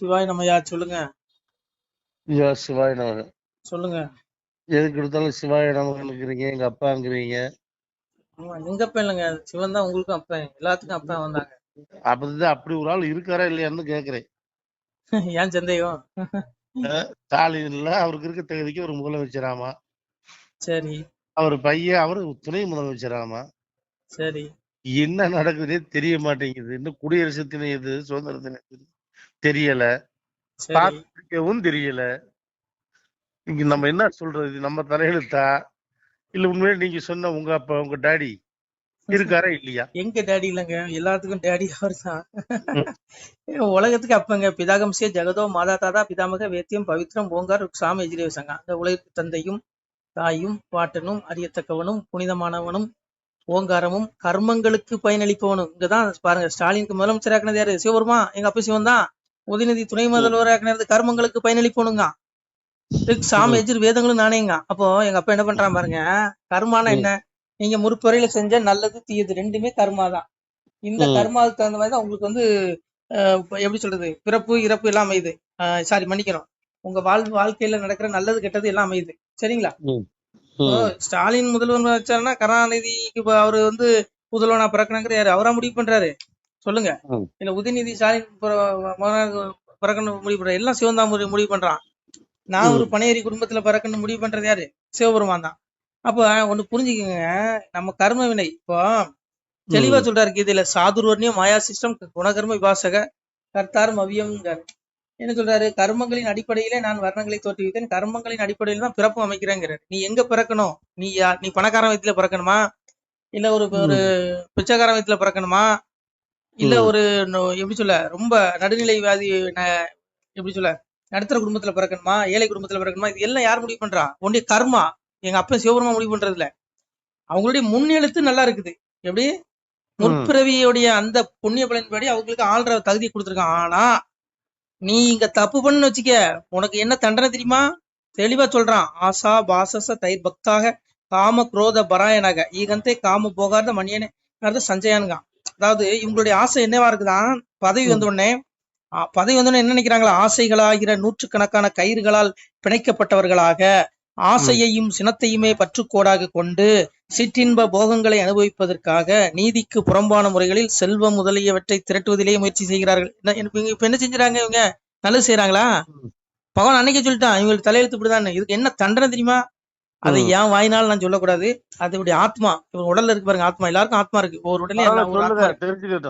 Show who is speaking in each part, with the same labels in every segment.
Speaker 1: சிவாய் நம்மையா சொல்லுங்க.
Speaker 2: ஐயா சிவாய நமக
Speaker 1: சொல்லுங்க.
Speaker 2: எதுக்கு எடுத்தாலும் சிவாய நமகங்கிறீங்க எங்க அப்பாங்கிறீங்க.
Speaker 1: ஆமா எங்க அப்பா இல்லைங்க. சிவன் தான் உங்களுக்கும் அப்பன் எல்லாத்துக்கும் அப்பன் வந்தாங்க.
Speaker 2: அப்படிதான் அப்படி ஒரு ஆள் இருக்காரா இல்லையான்னு கேக்குறேன்.
Speaker 1: ஏன் சந்தேகம்?
Speaker 2: ஸ்டாலின் இல்ல அவருக்கு இருக்க தகுதிக்கு ஒரு முதலமைச்சராமா
Speaker 1: சரி.
Speaker 2: அவர் பையன் அவரு துணை முதலமைச்சராமா
Speaker 1: சரி.
Speaker 2: என்ன நடக்குதுன்னே தெரிய மாட்டேங்குது. இன்னும் குடியரசு தினம் எது சுதந்திர தினம் தெரியல. பார்க்கவும் தெரியல. இங்க நம்ம என்ன சொல்றது? நம்ம தலையெழுத்தா? இல்ல உண்மையிலே நீங்க சொன்ன உங்க அப்பா உங்க டாடி இருக்காரா இல்லையா?
Speaker 1: எங்க டேடி இல்லைங்க? எல்லாத்துக்கும் டேடி அவர் தான். உலகத்துக்கு அப்பங்க. பிதாகம்சிய ஜெகதோ மாதா தாதா பிதாமக வேத்தியம் பவித்ரம் ஓங்கார் சாமி எஜிரேசங்க அந்த உலகத்துக்கு தந்தையும் தாயும் பாட்டனும் அறியத்தக்கவனும் புனிதமானவனும் ஓங்காரமும் கர்மங்களுக்கு பயனளிப்பவனும். இங்கதான் பாருங்க ஸ்டாலினுக்கு முதலமைச்சர் ஆக்கினது யாரு? சிவபெருமா எங்க அப்பா சிவன் தான். உதயநிதி துணை முதல்வர் ஆக்கினது கர்மங்களுக்கு பயனளிப்பவனுங்க. சாமி எஜிர் வேதங்களும் நானேங்க. அப்போ எங்க அப்பா என்ன பண்றான் பாருங்க கர்மானா என்ன? நீங்க முற்புறையில செஞ்ச நல்லது தீயது ரெண்டுமே கர்மா தான். இந்த. கர்மாவுக்கு தகுந்த மாதிரி தான் உங்களுக்கு வந்து எப்படி சொல்றது பிறப்பு இறப்பு எல்லாம் அமையுது. சாரி மன்னிக்கணும். உங்க வாழ் வாழ்க்கையில நடக்கிற நல்லது கெட்டது எல்லாம் அமையுது. சரிங்களா. ஸ்டாலின் முதல்வர் வச்சாருன்னா கருணாநிதிக்கு அவரு வந்து முதல்வனா பிறக்கணுங்கிற யாரு? அவரா முடிவு பண்றாரு. சொல்லுங்க. இல்ல உதயநிதி ஸ்டாலின் பிறக்கணும் முடிவு பண்றாரு. எல்லாம் சிவன் தான் முடிவு பண்றான். நான் ஒரு
Speaker 2: ம்.
Speaker 1: பனையேறி குடும்பத்துல பிறக்கணும் முடிவு பண்றது யாரு? சிவபெருமான் தான். அப்ப ஒண்ணு புரிஞ்சுக்கங்க. நம்ம கர்ம வினை. இப்போ தெளிவா. சொல்றாரு கீதையில சாதுர்வர்ணியம் மாயா சிஸ்டம் குணகர்ம விபாசக கர்த்தாரும் அவியம்ங்காரு என்ன சொல்றாரு? கர்மங்களின் அடிப்படையிலே நான் வர்ணங்களை தோற்றுவித்தேன். கர்மங்களின் அடிப்படையில தான் பிறப்பு அமைக்கிறேங்கிறாரு. நீ எங்க பிறக்கணும்? நீ யா நீ பணக்காரன் வயத்துல பிறக்கணுமா? இல்ல ஒரு ஒரு
Speaker 2: ம்.
Speaker 1: பிச்சைக்காரன் வயத்துல பிறக்கணுமா? இல்ல. ஒரு எப்படி சொல்ல ரொம்ப நடுநிலை வியாதி எப்படி சொல்ல நடுத்தர குடும்பத்துல பிறக்கணுமா? ஏழை குடும்பத்துல பிறக்கணுமா? இது எல்லாம் யார் முடிவு பண்றா? உன்னுடைய கர்மா. எங்க அப்பா சிவபெருமா முடிவு பண்றது இல்ல அவங்களுடைய முன்னெழுத்து நல்லா இருக்குது. எப்படி. முற்பிறவியுடைய அந்த புண்ணிய பலன்படி அவங்களுக்கு ஆள்ற தகுதி கொடுத்துருக்கான் ஆனா நீ இங்க தப்பு பண்ணு வச்சுக்க உனக்கு என்ன தண்டனை தெரியுமா? தெளிவா சொல்றான். ஆசா பாசச தைர் பக்தாக காம குரோத பராயணக ஈகந்தே காம போகாத மணியனே சஞ்சயானுங்க அதாவது இவங்களுடைய ஆசை என்னவா இருக்குதான் பதவி. வந்த உடனே பதவி வந்த உடனே என்ன நினைக்கிறாங்களா? ஆசைகளாகிற நூற்றுக்கணக்கான கயிறுகளால் பிணைக்கப்பட்டவர்களாக ஆசையையும் சினத்தையுமே பற்றுக்கோடாக கொண்டு சிற்றின்ப போகங்களை அனுபவிப்பதற்காக நீதிக்கு புறம்பான முறைகளில் செல்வம் முதலியவற்றை திரட்டுவதிலே முயற்சி செய்கிறார்கள். இப்ப என்ன செஞ்சுறாங்க இவங்க? நல்லது செய்யறாங்களா. பகவான் அன்னைக்கே சொல்லிட்டான் இவங்களுக்கு தலையெழுத்து இப்படிதான் இதுக்கு என்ன தண்டனை தெரியுமா? அதை. ஏன் வாயினால் நான் சொல்லக்கூடாது. அதோடைய ஆத்மா இவங்க உடல்ல இருக்கு பாருங்க ஆத்மா. எல்லாருக்கும் ஆத்மா இருக்கு. ஒரு உடனே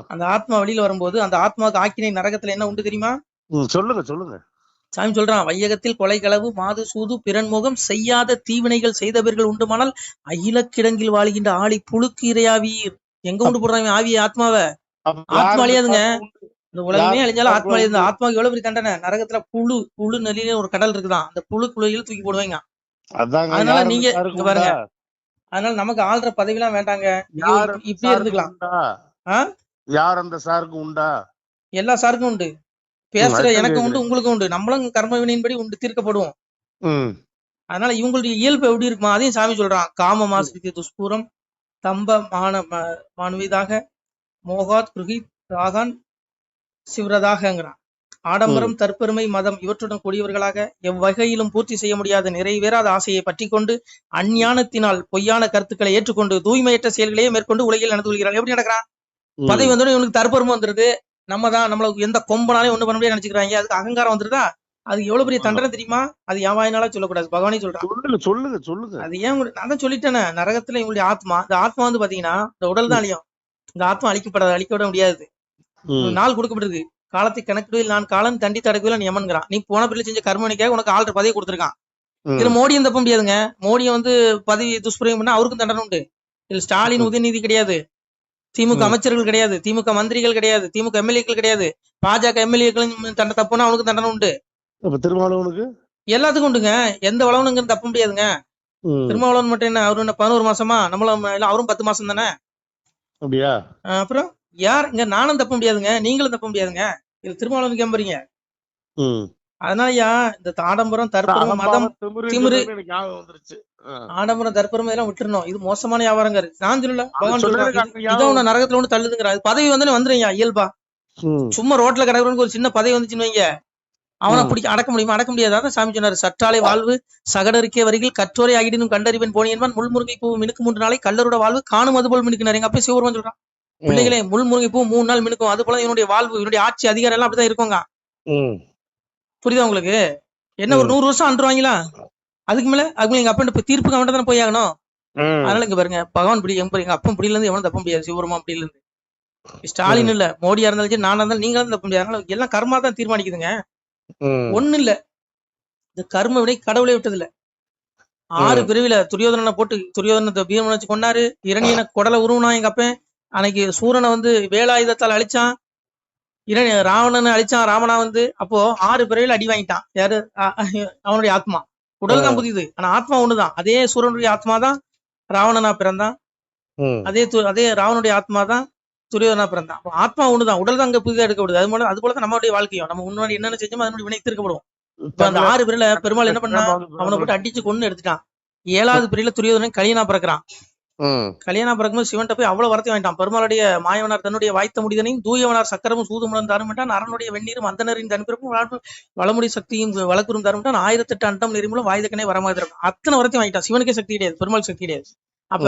Speaker 1: அந்த ஆத்மா வெளியில வரும்போது அந்த ஆத்மாவுக்கு ஆக்கினை நரகத்துல என்ன உண்டு தெரியுமா?
Speaker 2: சொல்லுங்க சொல்லுங்க.
Speaker 1: சாமி சொல்றான் வையகத்தில் கொலை களவு மாது சூது பிறன்முகம் செய்யாத தீவினைகள் செய்தவர்கள் உண்டுமானால் அகிலக்கிடங்கில் வாழ்கின்ற ஆளி புழுக்கு இரையாவீர். எங்க உண்டு போடுறாங்க ஆவிய ஆத்மாவை? ஆத்மா அழியாதுங்க இந்த உலகமே அழிஞ்சாலும் ஆத்மா அழியாது? ஆத்மாவுக்கு எவ்வளவு பெரிய தண்டனை? நரகத்துல புழு புழு நெல்லில ஒரு கடல் இருக்குதான். அந்த புழு குழியில தூக்கி போடுவாங்க. அதனால நீங்க பாருங்க. அதனால நமக்கு ஆள்ற வேண்டாங்க.
Speaker 2: யார்
Speaker 1: இப்ப-
Speaker 2: அந்த
Speaker 1: இப்படியே இருந்துக்கலாம்?
Speaker 2: யார் அந்த சாருக்கு உண்டா?
Speaker 1: எல்லா சாருக்கும் உண்டு. பேசுற எனக்கு உண்டு
Speaker 2: கேக்குறேன்
Speaker 1: உங்களுக்கும் உண்டு. நம்மளும் கர்ம வினையின்படி உண்டு தீர்க்கப்படுவோம். அதனால இவங்களுடைய இயல்பு எப்படி இருக்குமா அதையும் சாமி சொல்றான். காம
Speaker 2: ம்,
Speaker 1: மாசிரிக்கு துஷ்பூரம் தம்ப மான மானுவிதாக மோகாத் குருகித் ராகான் சிவரதாகங்கிறான். ஆடம்பரம் தற்பெருமை மதம் இவற்றுடன் கூடியவர்களாக எவ்வகையிலும் பூர்த்தி செய்ய முடியாத நிறைவேறாத ஆசையை பற்றி கொண்டு அஞ்ஞானத்தினால் பொய்யான கருத்துக்களை ஏற்றுக்கொண்டு தூய்மையற்ற செயல்களையே மேற்கொண்டு உலகில் நடந்து கொள்கிறான் எப்படி நடக்கிறான்? பதவி. வந்தோடனே இவனுக்கு தற்பெருமை வந்துருது. நம்ம தான் நம்மளுக்கு எந்த கொம்பனாலே ஒண்ணு பண்ண முடியாது நினைச்சுக்கிறாங்க. அதுக்கு அகங்காரம் வந்துருதா? அது எவ்வளவு பெரிய. தண்டனை தெரியுமா? அது என் வாயினால சொல்லக்கூடாது. பகவானே சொல்றான்
Speaker 2: சொல்லுங்க சொல்லுங்க சொல்லுங்க.
Speaker 1: அது ஏன் நான் சொல்லிட்டேனே. நரகத்துல இவங்களுடைய ஆத்மா இந்த ஆத்மா வந்து பாத்தீங்கன்னா இந்த உடல் தான் அழியும் இந்த ஆத்மா அழிக்கப்படாது அழிக்க விட முடியாது நாள் கொடுக்கப்பட்டிருக்கு. காலத்தை கணக்கிடுவில் நான் காலம் தண்டி தடக்குவில் நீ யமன்கிறான் நீ போன பிள்ளை செஞ்ச கர்மணிக்காக உனக்கு ஆள்ற பதவி கொடுத்துருக்கான். இதுல மோடியும் தப்ப முடியாதுங்க. மோடியை வந்து பதவி துஷ்பிரயோகம் பண்ணா அவருக்கும் தண்டனை உண்டு. இதுல ஸ்டாலின் உதயநிதி கிடையாது. திமுக. அமைச்சர்கள் கிடையாது திமுக மந்திரிகள் கிடையாது திமுக எம்எல்ஏக்கள் கிடையாது. பாஜக எம்எல்ஏக்களும் தண்டனை தப்புனா அவனுக்கு தண்டனை உண்டு.
Speaker 2: திருமாவளவனுக்கு?
Speaker 1: எல்லாத்துக்கும் உண்டுங்க. எந்த வளவனுங்கிறது தப்ப முடியாதுங்க. திருமாவளவன் மட்டும் என்ன அவரு என்ன பதினோரு மாசமா? நம்மளும் இல்ல அவரும் பத்து மாசம் தானே?
Speaker 2: அப்படியா?
Speaker 1: அப்புறம் யார்? இங்க நானும் தப்ப முடியாதுங்க. நீங்களும் தப்ப முடியாதுங்க. இது திருமாவளவனுக்கு ஏம்பறீங்க
Speaker 2: ம்.
Speaker 1: அதனாலயா இந்த ஆடம்பரம் தற்பெருமை மதம்
Speaker 2: திமிரு
Speaker 1: ஆடம்பரம் தற்பெருமை எல்லாம் விட்டுறணும். இது மோசமான வியாபாரங்க நான் சொல்லல பகவான் சொல்றான் இதான் உன்னை நரகத்துல ஒண்ணு தள்ளுதுங்கிற. அது பதவி வந்து வந்துருங்க இயல்பா. சும்மா ரோட்ல கிடக்குறவனுக்கு ஒரு சின்ன பதவி வந்துச்சுன்னு வைங்க. அவனை. பிடிக்க அடக்க முடியுமா? அடக்க முடியாது? அதான் சாமி சொன்னாரு. சற்றாலே வாழ்வு சகடருக்கே வருகில் கற்றோரை ஆகிடினும் கண்டறிவன் போனியன்பான். முள்முருங்கை பூ மினுக்கு மூன்று நாளை கல்லரோட வாழ்வு காணும் அது போல் மினுக்குனாரு. எங்க அப்பா சிவருவன் சொல்றான். பிள்ளைகளே முள்முருங்கை பூ மூணு நாள் மினுக்கும். அது போல இவனுடைய வாழ்வு இவனுடைய ஆட்சி அதிகாரம் எல்லாம் அப்படிதான் இருக்குங்க
Speaker 2: ம்.
Speaker 1: புரியுதா உங்களுக்கு? என்ன ஒரு. நூறு வருஷம் அன்றுவாங்களா அதுக்கு மேல அதுக்கு எங்க அப்பா இப்ப தீர்ப்புக்கு அவன்கிட்ட தானே போய் ஆகணும். அதனால இங்க பாருங்க பகவான் பிடி எங்க எங்க அப்பன் பிடியில இருந்து எவனும் தப்ப முடியாது சிவபெருமா பிடியில இருந்து ஸ்டாலின் இல்ல மோடியா இருந்தாலும் சரி நானா இருந்தாலும் நீங்களும் தப்ப முடியாது. அதனால எல்லாம் கர்மா தான் தீர்மானிக்குதுங்க. ஒண்ணு இல்ல. இந்த கர்ம வினை கடவுளே விட்டது இல்ல ஆறு பிரிவில துரியோதனனை போட்டு துரியோதனத்தை பீமனை வச்சு கொண்டாரு இரணியனை குடலை உருவனா எங்க அப்பன். அன்னைக்கு சூரனை வந்து வேலாயுதத்தால் அழிச்சான். இரணி ராவணனை அழிச்சான் ராவணா வந்து. அப்போ ஆறு பிறவில அடி வாங்கிட்டான். யாரு? அவனுடைய ஆத்மா. உடல் தான் புதியது ஆனா ஆத்மா ஒண்ணுதான். அதே சூரனுடைய ஆத்மா தான் ராவணனா பிறந்தான். அதே அதே ராவனுடைய ஆத்மா தான் துரியோதனா பிறந்தான். ஆத்மா ஒண்ணுதான். உடல் தான் அங்க புதிதா எடுக்கப்படுது. அது போல அது போல தான் நம்மளுடைய வாழ்க்கையும். நம்ம முன்னாடி என்னென்ன செஞ்சோமோ அதனுடைய வினை தீர்க்கப்படுவோம் இப்ப அந்த ஆறு பேர்ல பெருமாள் என்ன பண்ணா அவனை போட்டு அடிச்சு கொண்டு எடுத்துட்டான். ஏழாவது பிரியில துரியோதனன் கலியனா பிறக்கிறான். கல்யாணம் பிறக்கும்போது சிவன்ட்ட போய் அவ்வளவு வரத்தை வாங்கிட்டான். பெருமாளுடைய மாயவனார் தன்னுடைய வாய்த்த முடிதனையும் தூயவனார் சக்கரமும் சூதுமுடன் தருமிட்டான் அரணுடைய வெந்நீரும் அந்தனரின் தன்பிறப்பும் வளமுடி சக்தியும் வளக்குறும் தருமிட்டான். ஆயிரத்தெட்டு அண்டம் நெறிமுலம் வாய்தக்கனே வரமாக இருக்கும் அத்தனை வரத்தையும் வாங்கிட்டான். சிவனுக்கே சக்தி கிடையாது பெருமாள் சக்தி கிடையாது. அப்ப.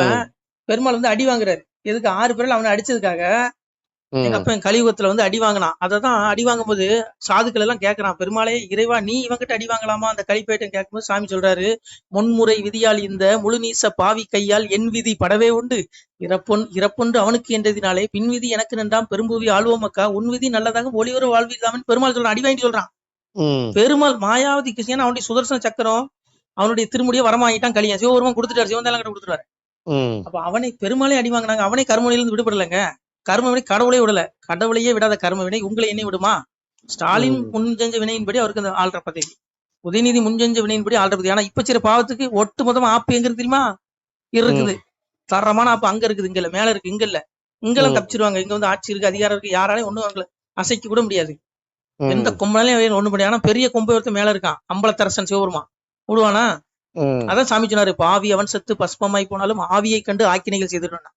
Speaker 1: பெருமாள் வந்து அடி வாங்குறாரு. எதுக்கு? ஆறு பேர்ல அவனை அடிச்சதுக்காக எங்க. அப்ப கலியுகத்துல வந்து அடி வாங்கினான். அததான் அடி வாங்கும்போது சாதுக்கள் எல்லாம் கேக்குறான். பெருமாளே இறைவா நீ இவங்கிட்ட அடி வாங்கலாமா? அந்த கலிப்பேட்டை கேட்கும்போது சாமி சொல்றாரு முன்முறை விதியால் இந்த முழுநீச பாவி கையால் என் விதி படவே உண்டு. இறப்பொன் இறப்பொன்று அவனுக்கு என்றதினாலே பின் விதி எனக்கு நின்றாம். பெரும்பூவி ஆழ்வோம் அக்கா. உன் விதி நல்லதாக ஒளிவர வாழ்விதாமன் பெருமாள் சொல்றான். அடி வாங்கிட்டு சொல்றான். பெருமாள் மாயாவதி கிருஷ்ணன் அவனுடைய சுதர்சன சக்கரம் அவனுடைய திருமுடியை வரமாயிட்டான் கலியன் சிவபெருமான் கொடுத்துட்டாரு. சிவந்தாலும் கிட்ட கொடுத்துட்டாரு. அப்ப அவனை பெருமாளே அடி வாங்கினாங்க. அவனே கர்மவினையிலிருந்து விடுபடலைங்க. கர்ம வினை கடவுளே விடல. கடவுளையே விடாத கர்ம வினை உங்களை என்னை விடுமா? ஸ்டாலின்
Speaker 2: ம்.
Speaker 1: முன் செஞ்ச வினையின்படி அவருக்கு அந்த ஆள்ற பதவி. உதயநிதி முன் செஞ்ச வினையின்படி ஆள்ற பதவி. ஆனா இப்ப சில பாவத்துக்கு ஒட்டு மொத்தமா ஆப்பு எங்க இருக்கு தெரியுமா? இருக்குது. தரமான ஆப்பு அங்க இருக்குது இங்க இல்ல மேல இருக்கு இங்க இல்ல இங்கெல்லாம். தப்பிச்சிருவாங்க. இங்க வந்து ஆட்சி இருக்கு அதிகாரம் இருக்கு யாராலையும் ஒண்ணும் அவங்களை அசைக்க கூட முடியாது. எந்த கொம்பனாலையும் ஒண்ணு முடியாது. ஆனா பெரிய கொம்பை ஒருத்தன் மேல இருக்கான். அம்பலத்தரசன் சிவபெருமா. விடுவானா. அதான் சாமி சொன்னாரு. பாவி அவன் செத்து பஸ்பமாய் போனாலும் ஆவியை கண்டு ஆக்கினைகள் செய்திருவான்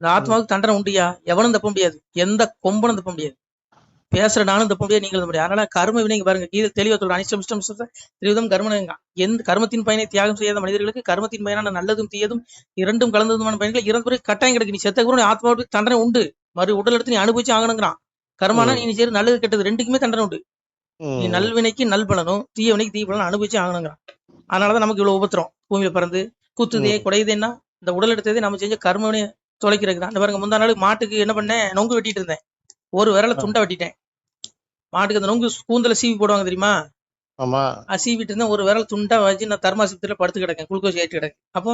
Speaker 1: இந்த ஆத்மாவுக்கு தண்டனை உண்டியா? எவனும் தப்ப முடியாது. எந்த கொம்பனும் தப்ப முடியாது. பேசுற நானும் தப்ப முடியாது நீங்களும் தப்ப முடியாது. அதனால கர்ம வினைங்க பாருங்க. கீதை தெளிவா சொல்ற அனிஷ்டம் திருவிதம் கர்மனங்க எந்த கர்மத்தின் பயனை தியாகம் செய்யாத மனிதர்களுக்கு கர்மத்தின் பயனான நல்லதும் தீயதும் இரண்டும் கலந்ததுமான பயன்கள் இறந்த பிறகு கட்டாயம் கிடைக்கு நீ செத்த கூட ஆத்மாவுக்கு தண்டனை உண்டு. மறு உடல் எடுத்து நீ அனுபவிச்சு ஆகணுங்கிறான். கர்மானா. நீ சரி நல்லது கெட்டது ரெண்டுக்குமே தண்டனை உண்டு. நீ. நல்வினைக்கு நல்பலனும் தீய வினைக்கு தீய பலனும் அனுபவிச்சு ஆகணுங்கிறான். அதனாலதான் நமக்கு இவ்வளவு உபத்திரம். பூமியில பிறந்து குத்துதே. குடையுதேன்னா இந்த உடல் எடுத்ததே நம்ம செஞ்ச கர்மவினை தொலைக்கிறது தான். இந்த பாருங்க முந்தா நாள் மாட்டுக்கு என்ன பண்ணேன்? நொங்கு வெட்டிட்டு இருந்தேன். ஒரு விரல துண்டை வெட்டிட்டேன். மாட்டுக்கு அந்த நொங்கு கூந்தல சீவி போடுவாங்க தெரியுமா?
Speaker 2: ஆமா.
Speaker 1: சீவிட்டு இருந்தேன். ஒரு விரல் துண்டா வச்சு நான் தர்மாசத்துல படுத்து கிடக்கேன். குளுக்கோஸ் ஏற்றி கிடக்கு. அப்போ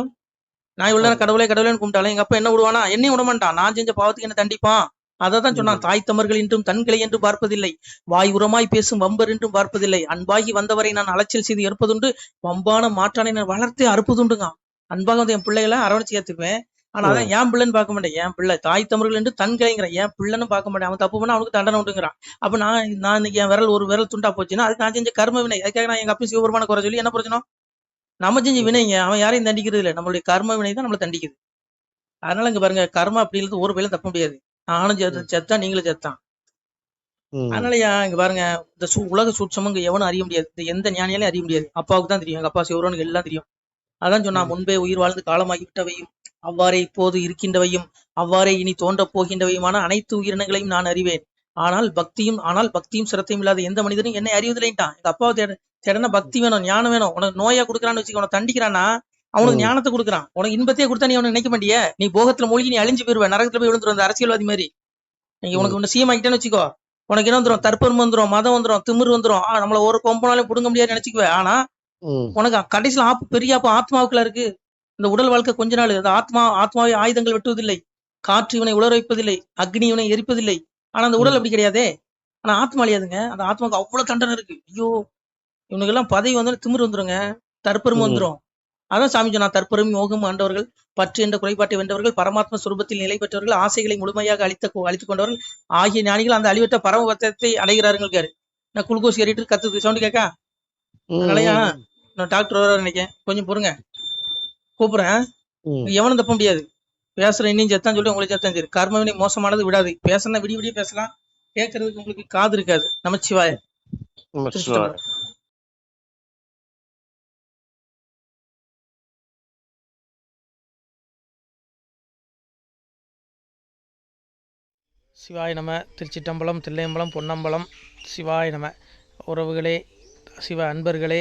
Speaker 1: நான் இவ்வளவு கடவுளே கடவுளேன்னு கும்பிட்டாலும் எங்க அப்பா என்ன விடுவானா? என்னையும் விட மாட்டான். நான் செஞ்ச பாவத்துக்கு என்ன தண்டிப்பான். அததான் சொன்னான். தாய் தமர்கள் என்றும் தன்களை என்று பார்ப்பதில்லை. வாய் உரமாய் பேசும் வம்பர் என்றும் பார்ப்பதில்லை. அன்பாகி வந்தவரை நான் அலைச்சல் செய்து இருப்பதுண்டு வம்பான மாற்றானை நான் வளர்த்தே அறுப்பதுண்டுங்க அன்பாக வந்து என் பிள்ளைகளை அரவணைச்சு ஏத்துக்குவேன். ஆனா அதான் என் பிள்ளைன்னு பார்க்க மாட்டேன். என் பிள்ளை தாய் தமிழர்கள் என்று தன்கிளைங்கிறேன் என் பிள்ளைன்னு பார்க்க மாட்டேன். அவன் தப்பு பண்ணா அவனுக்கு தண்டனை உண்டுங்கிறான். அப்ப நான் நான் இன்னைக்கு என் விரல் ஒரு விரல் துண்டா போச்சுன்னா அதுக்கு நான் செஞ்ச கர்ம வினை. அதுக்காக நான் எங்க அப்பா சிவபெருமான குறை சொல்லி என்ன பிரச்சனை? நம்ம செஞ்ச வினைங்க. அவன் யாரையும் தண்டிக்கிறது இல்லை. நம்மளுடைய கர்ம வினை தான் நம்மளை தண்டிக்குது. அதனால இங்க பாருங்க கர்மா அப்படிங்கிறது ஒரு பேரும் தப்ப முடியாது. நானும் செத்த செத்தா நீங்களும் செத்தான். அதனாலயா இங்க பாருங்க இந்த சு உலக சூட்சமும் இங்க எவனும் அறிய முடியாது. இந்த எந்த ஞானியாலையும் அறிய முடியாது. அப்பாவுக்கு தான் தெரியும். எங்க அப்பா சிவரோனுக்கு எல்லாம் தெரியும். அதான் சொன்னா முன்பே உயிர் வாழ்ந்து காலமாகி விட்டவையும் அவ்வாறே இப்போது இருக்கின்றவையும் அவ்வாறே இனி தோன்றப் போகின்றவையுமான அனைத்து உயிரினங்களையும் நான் அறிவேன். ஆனால் பக்தியும் ஆனால் பக்தியும் சிரத்தையும் இல்லாத எந்த மனிதனும் என்னை அறிவதில்லைன்ட்டான் எங்க அப்பாவை தேட தேடனா பக்தி வேணும் ஞானம் வேணும். உனக்கு நோயா கொடுக்குறான்னு வச்சுக்க உனக்கு தண்டிக்கிறானா அவனுக்கு. ஞானத்தை கொடுக்குறான். உனக்கு இன்பத்தையே கொடுத்தா நீ அவனை நினைக்க மாட்டியே? நீ போகத்துல மூழ்கி நீ அழிஞ்சு போயிருவ நரகத்துல போய் விழுந்துரும் அந்த அரசியல்வாதி மாதிரி. நீங்க உனக்கு ஒண்ணு சீம் ஆகிட்டேன்னு வச்சுக்கோ. உனக்கு என்ன வந்துரும்? தற்பெருமை வந்துரும் மதம் வந்துரும் திமிரு வந்துரும். ஆ, நம்மள ஒரு கொம்பனாலும் புடுங்க முடியாதுன்னு நினைச்சுக்குவேன் ஆனா. உனக்கு கடைசியில ஆப்பு பெரிய ஆப்பு ஆத்மாவுக்குள்ள இருக்கு. இந்த உடல் வாழ்க்கை கொஞ்ச நாள் அந்த ஆத்மா ஆத்மாவை ஆயுதங்கள் வெட்டுவதில்லை. காற்று இவனை உலர வைப்பதில்லை அக்னி இவனை எரிப்பதில்லை. ஆனா அந்த உடல் அப்படி கிடையாதே. ஆனா ஆத்மா அழியாதுங்க அந்த ஆத்மாவுக்கு அவ்வளவு தண்டனை இருக்கு. ஐயோ இவனுக்கு எல்லாம் பதவி வந்து திமிரு வந்துருங்க. தற்பெருமை. வந்துரும். அதான் சாமி சொன்னா தற்பெரும் யோகம் ஆண்டவர்கள் பற்று என்ற குறைபாட்டை வென்றவர்கள் பரமாத்ம சுரூபத்தில் நிலை பெற்றவர்கள் ஆசைகளை முழுமையாக அழித்த அழித்துக் கொண்டவர்கள் ஆகிய ஞானிகள் அந்த அழிவற்ற பரமபத்தத்தை அடைகிறார்கள் நான் குளுக்கோஸ் ஏறிட்டு கத்துது சவுண்ட் கேட்கா? நான் டாக்டர் வர நினைக்கேன் கொஞ்சம் பொறுங்க. கூப்பிடுறேன். எவனும் தப்ப முடியாது. பேசுற இன்னும் செத்தான் சொல்லி உங்களுக்கு செத்தான் சரி கர்மவினை மோசமானது விடாது. பேசுனா விடிய விடிய பேசலாம். கேட்கறதுக்கு உங்களுக்கு காது இருக்காது. நமச்சிவாய.
Speaker 2: சிவாய
Speaker 1: நம. திருச்சிட்டம்பலம் தில்லையம்பலம் பொன்னம்பலம். சிவாய நம. உறவுகளே சிவ அன்பர்களே